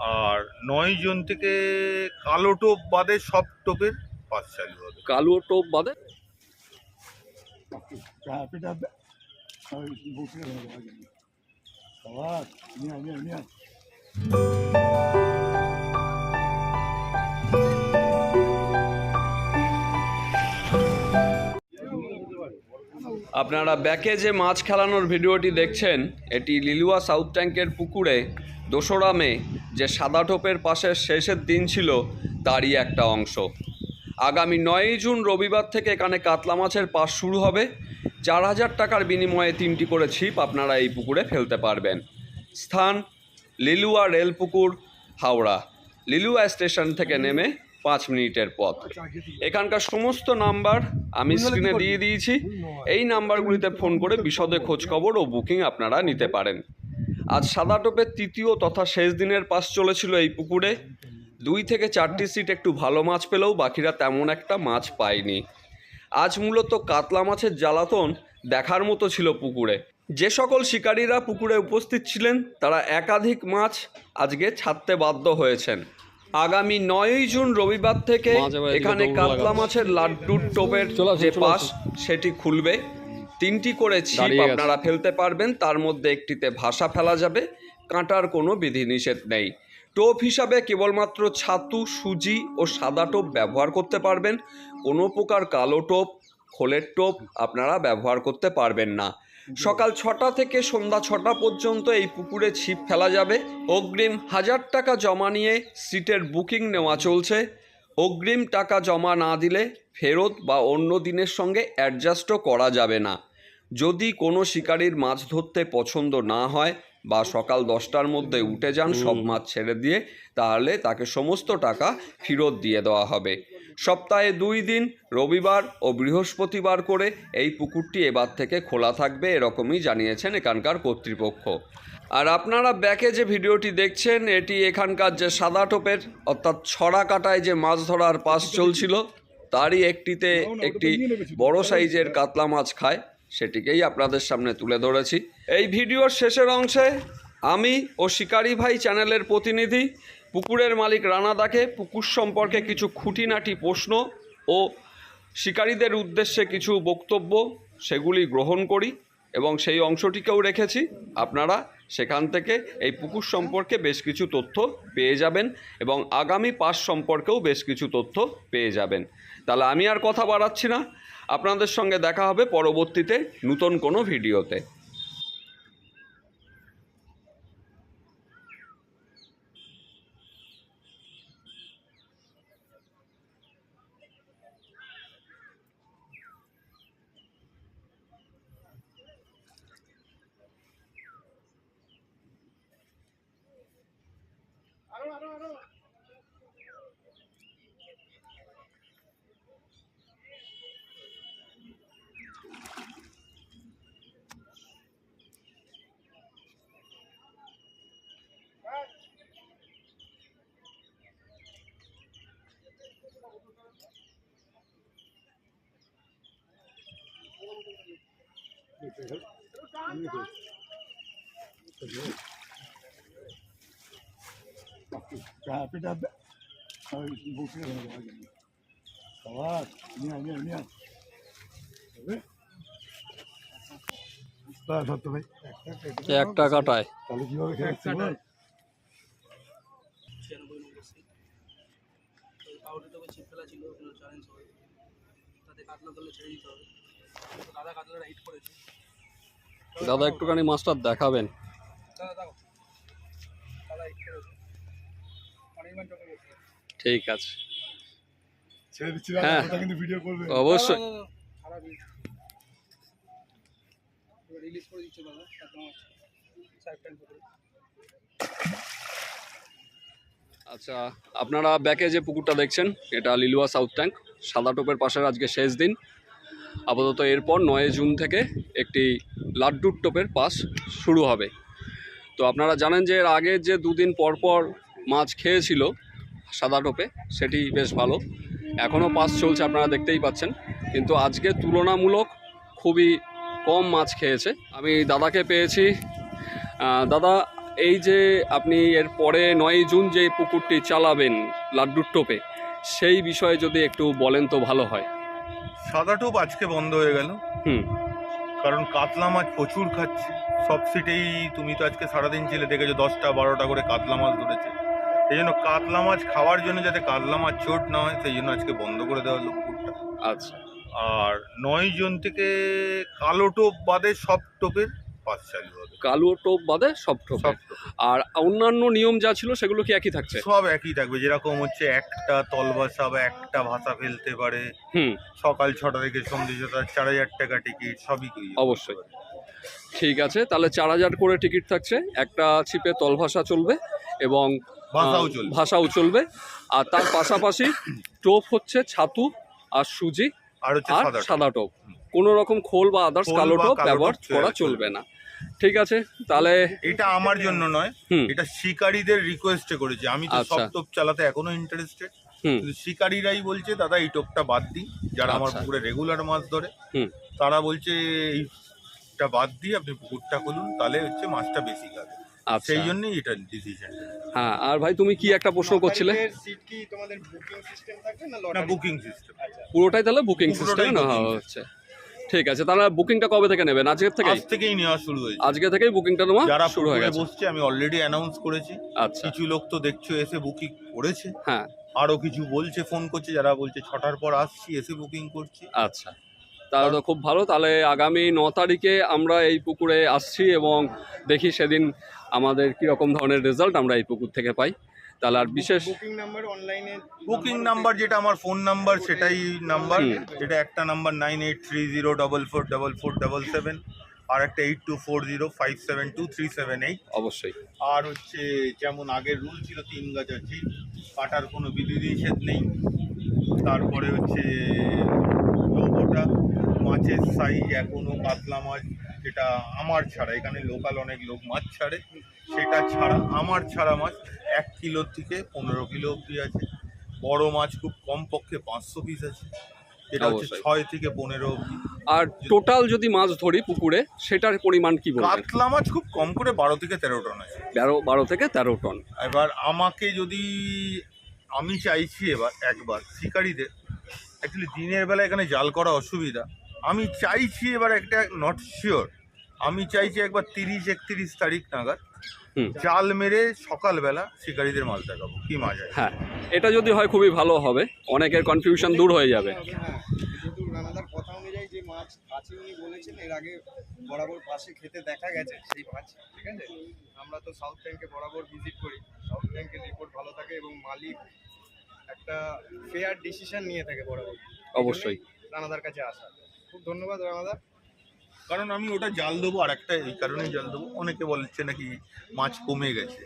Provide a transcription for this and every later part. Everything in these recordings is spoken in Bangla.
আর নয় জুন থেকে কালো টোপ বাদে সব টোপের পাস চালু হবে। কালো টোপ বাদে? আপনারা ব্যাকে যে মাছ খেলানোর ভিডিওটি দেখছেন এটি লিলুয়া সাউথ ট্যাঙ্কের পুকুরে দোসরা মে। যে সাদা টোপের পাশের শেষের দিন ছিল তারই একটা অংশ। আগামী নয়ই জুন রবিবার থেকে এখানে কাতলা মাছের পাস শুরু হবে। চার হাজার টাকার বিনিময়ে তিনটি করে ছিপ আপনারা এই পুকুরে ফেলতে পারবেন। স্থান লিলুয়া রেল পুকুর হাওড়া। লিলুয়া স্টেশন থেকে নেমে পাঁচ মিনিটের পথ। এখানকার সমস্ত নাম্বার আমি স্ক্রিনে দিয়ে দিয়েছি। এই নাম্বারগুলিতে ফোন করে বিশদে খোঁজ খবর ও বুকিং আপনারা নিতে পারেন। আজ সাদা টোপের তৃতীয় তথা শেষ দিনের পাস চলেছিল এই পুকুরে। দুই থেকে চারটি সিট একটু ভালো মাছ পেলেও বাকিরা তেমন একটা মাছ পায়নি। আজ মূলত কাতলা মাছের জ্বালাতন দেখার মতো ছিল পুকুরে। যে সকল শিকারীরা পুকুরে উপস্থিত ছিলেন তারা একাধিক মাছ আজকে ছাড়তে বাধ্য হয়েছেন। আগামী নয়ই জুন রবিবার থেকে এখানে কাতলা মাছের লাড্ডুর টোপের যে পাস সেটি খুলবে। তিনটি করে ছিপ আপনারা ফেলতে পারবেন তার মধ্যে একটিতে ভাষা ফেলা যাবে কাঁটার কোনো বিধিনিষেধ নেই। টোপ হিসাবে কেবলমাত্র ছাতু সুজি ও সাদা টোপ ব্যবহার করতে পারবেন। কোনো প্রকার কালো টোপ খোলের টোপ আপনারা ব্যবহার করতে পারবেন না। সকাল ছটা থেকে সন্ধ্যা ছটা পর্যন্ত এই পুকুরে ছিপ ফেলা যাবে। অগ্রিম হাজার টাকা জমা নিয়ে সিটের বুকিং নেওয়া চলছে। অগ্রিম টাকা জমা না দিলে ফেরত বা অন্য দিনের সঙ্গে অ্যাডজাস্টও করা যাবে না। যদি কোনো শিকারীর মাছ ধরতে পছন্দ না হয় বা সকাল দশটার মধ্যে উঠে যান সব মাছ ছেড়ে দিয়ে তাহলে তাকে সমস্ত টাকা ফেরত দিয়ে দেওয়া হবে। সপ্তাহে দুই দিন রবিবার ও বৃহস্পতিবার করে এই পুকুরটি এবার থেকে খোলা থাকবে এরকমই জানিয়েছেন এখানকার কর্তৃপক্ষ। আর আপনারা ব্যাকে যে ভিডিওটি দেখছেন এটি এখানকার যে সাদা টোপের অর্থাৎ ছড়া কাটায় যে মাছ ধরার পাস চলছিল তারই একটিতে একটি বড় সাইজের কাতলা মাছ খায়। সেটিকেই আপনাদের সামনে তুলে ধরেছি। এই ভিডিওর শেষের অংশে আমি ও শিকারি ভাই চ্যানেলের প্রতিনিধি, পুকুরের মালিক রানাদাকে পুকুর সম্পর্কে কিছু খুঁটিনাটি প্রশ্ন ও শিকারীদের উদ্দেশ্যে কিছু বক্তব্য সেগুলি গ্রহণ করি এবং সেই অংশটিকেও রেখেছি। আপনারা সেখান থেকে এই পুকুর সম্পর্কে বেশ কিছু তথ্য পেয়ে যাবেন এবং আগামী পাস সম্পর্কেও বেশ কিছু তথ্য পেয়ে যাবেন। তাহলে আমি আর কথা বাড়াচ্ছি না। আপনাদের সঙ্গে দেখা হবে পরবর্তীতে নতুন কোনো ভিডিওতে। সবার নিয়ে নিয়ে নিয়ে একটা কাটায়। তাহলে কীভাবে বল ছিয়ানব্বই নম্বর সিট ওই পাউডার টোপে ছিপ ফেলা ছিল আপনারা জানেন সবাই তাতে কাতলা করলে ছেড়ে দিতে হবে। তো দাদা কাতলাটা হিট করেছে। দাদা একটুখানি মাছটা দেখাবেন। ঠিক আছে। হ্যাঁ। কিন্তু ভিডিও করবে। অবশ্যই। রিলিজ করে দিচ্ছে দাদা আচ্ছা আপনারা ব্যাকে যে পুকুরটা দেখছেন, এটা লিলুয়া সাউথ ট্যাঙ্ক। সাদা টোপের পাশের আজকে শেষ দিন। আপাতত এরপর নয় জুন থেকে একটি লাড্ডুর টোপের পাস শুরু হবে। তো আপনারা জানেন যে এর আগে যে দুদিন পর পর মাছ খেয়েছিল সাদা টোপে, সেটি বেশ ভালো। এখনও পাস চলছে, আপনারা দেখতেই পাচ্ছেন। কিন্তু আজকে তুলনামূলক খুবই কম মাছ খেয়েছে। আমি দাদাকে পেয়েছি। দাদা এই যে আপনি এর পরে নয় জুন যে পুকুরটি চালাবেন লাড্ডুর টোপে সেই বিষয়ে যদি একটু বলেন তো ভালো হয়। সাদা টোপ আজকে বন্ধ হয়ে গেল। হুম। কারণ কাতলা মাছ প্রচুর খাচ্ছে। সব সিটেই তুমি তো আজকে সারাদিন ছিলে দেখেছ দশটা বারোটা করে কাতলা মাছ ধরেছে। সেই জন্য কাতলা মাছ খাওয়ার জন্য যাতে কাতলা মাছ চোট না হয় সেই জন্য আজকে বন্ধ করে দেওয়া হলো পুকুরটা। আচ্ছা। আর নয় জন থেকে কালো টোপ বাদে সব টোপের পাস চালু হবে কালো টোপ বাদে সব টোপে। আর অন্যান্য নিয়ম যা ছিল সেগুলো কি একই থাকছে? সব একই থাকবে যেরকম হচ্ছে একটা তলবাসা বা একটা ভাষা ফেলতে পারে। হুম। সকাল ছটা থেকে সন্ধ্যে ছটা চার হাজার টাকা টিকিট সবই অবশ্যই। ঠিক আছে তাহলে চার হাজার করে টিকিট থাকছে। একটা ছিপে তলভাষা চলবে এবং ভাষাও চলবে। ভাষাও চলবে। আর তার পাশাপাশি টোপ হচ্ছে ছাতু আর সুজি আর সাদা টোপ। কোনো রকম খোল বা আদার্স কালো টোপ ব্যবহার করা চলবে না। ঠিক আছে তাহলে এটা আমার জন্য নয় এটা শিকারীদের রিকোয়েস্টে করেছে। আমি তো সব আচ্ছা। টোপ চালাতে এখনও ইন্টারেস্টেড শিকারীরাই বলছে দাদা এই টোপটা বাদ দিই যারা আমার আচ্ছা। পুকুরে রেগুলার মাছ ধরে হুম। তারা বলছে এইটা বাদ দিয়ে আপনি পুকুরটা খুলুন তাহলে হচ্ছে মাছটা বেশি খাবে। আচ্ছা। সেই জন্যই এটা ডিসিশন হ্যাঁ আর ভাই তুমি কি একটা প্রশ্ন করছিলে? সিট কি বুকিং সিস্টেম না না লটারি বুকিং সিস্টেম পুরোটাই তাহলে বুকিং পুরোটাই সিস্টেমে booking হচ্ছে ঠিক আছে তাহলে বুকিংটা কবে থেকে নেবেন? আজকের থেকে আজ থেকেই নেওয়া শুরু হয়েছে। আজকে থেকেই বুকিংটা নেওয়া যারা শুরু হয়ে গেছে। বসছে আমি অলরেডি অ্যানাউন্স করেছি। আচ্ছা। কিছু লোক তো দেখছ এসে বুকিং করেছে। হ্যাঁ। আরও কিছু বলছে ফোন করছে যারা বলছে ছটার পর আসছি এসে বুকিং করছি। আচ্ছা। তাহলে তো খুব ভালো তাহলে আগামী ন তারিখে আমরা এই পুকুরে আসছি এবং দেখি সেদিন আমাদের কীরকম ধরনের রেজাল্ট আমরা এই পুকুর থেকে পাই। তাহলে আর বিশেষ বুকিং নাম্বার অনলাইনে বুকিং নাম্বার যেটা আমার ফোন নাম্বার সেটাই নাম্বার যেটা একটা number nine eight three zero double four double four double seven আর একটা eight two four zero five seven two three seven eight অবশ্যই। আর হচ্ছে যেমন আগের রুল ছিল তিন গাছ আছে কাটার কোনো বিধি নিষেধ নেই। তারপরে হচ্ছে লোগোটা মাছের সাইজ এখনও কাতলা মাছ যেটা আমার ছাড়া এখানে লোকাল অনেক লোক মাছ ছাড়ে। সেটা ছাড়া আমার ছাড়া মাছ এক কিলোর থেকে পনেরো কিলো অবধি আছে। বড় মাছ খুব কম পক্ষে পাঁচশো পিস আছে। এটা হচ্ছে ছয় থেকে পনেরো অবধি। আর টোটাল যদি মাছ ধরি পুকুরে সেটার পরিমাণ কি কাতলা মাছ খুব কম করে বারো থেকে তেরো টন আছে। বারো বারো থেকে তেরো টন। এবার আমাকে যদি আমি চাইছি এবার একবার শিকারীদের অ্যাকচুয়ালি দিনের বেলা এখানে জাল করা অসুবিধা। আমি চাইছি এবার একটা নট শিওর আমি চাইছি একবার তিরিশ একত্রিশ তারিখ নাগাদ। জাল মেরে সকালবেলা শিকারীদের মাছ দেখাবো। কি মাছ হ্যাঁ এটা যদি হয় খুবই ভালো হবে। অনেকের কনফিউশন দূর হয়ে যাবে। হ্যাঁ রানাদার কথা অনুযায়ী যে মাছ আছে উনি বলেছেন এর আগে বরাবর পাশে খেতে দেখা গেছে সেই মাছ ঠিক আছে? আমরা তো সাউথ বরাবর ভিজিট করি। সাউথ রিপোর্ট ভালো থাকে এবং মালিক একটা ফেয়ার ডিসিশন নিয়ে থাকে বরাবর। অবশ্যই। রানাদার কাছে আসা। খুব ধন্যবাদ রানাদার কারণ আমি ওটা জাল দেবো আর একটা এই কারণেই জাল দেবো। অনেকে বলছে নাকি মাছ কমে গেছে।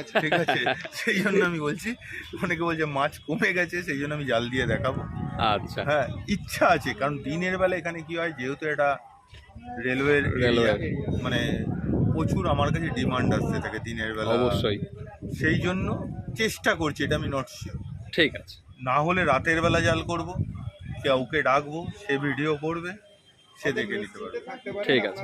আচ্ছা। ঠিক আছে? সেই জন্য আমি বলছি অনেকে বলছে মাছ কমে গেছে সেই জন্য আমি জাল দিয়ে দেখাবো। আচ্ছা। হ্যাঁ ইচ্ছা আছে কারণ দিনের বেলা এখানে কি হয় যেহেতু এটা রেলওয়ের রেলওয়ে। মানে প্রচুর আমার কাছে ডিমান্ড আসতে থাকে দিনের বেলা। অবশ্যই। সেই জন্য চেষ্টা করছি এটা আমি নট শিওর ঠিক আছে। না হলে রাতের বেলা জাল করব কাউকে ডাকবো সে ভিডিও করবে। সে দেখে নিতে পারবে ঠিক আছে।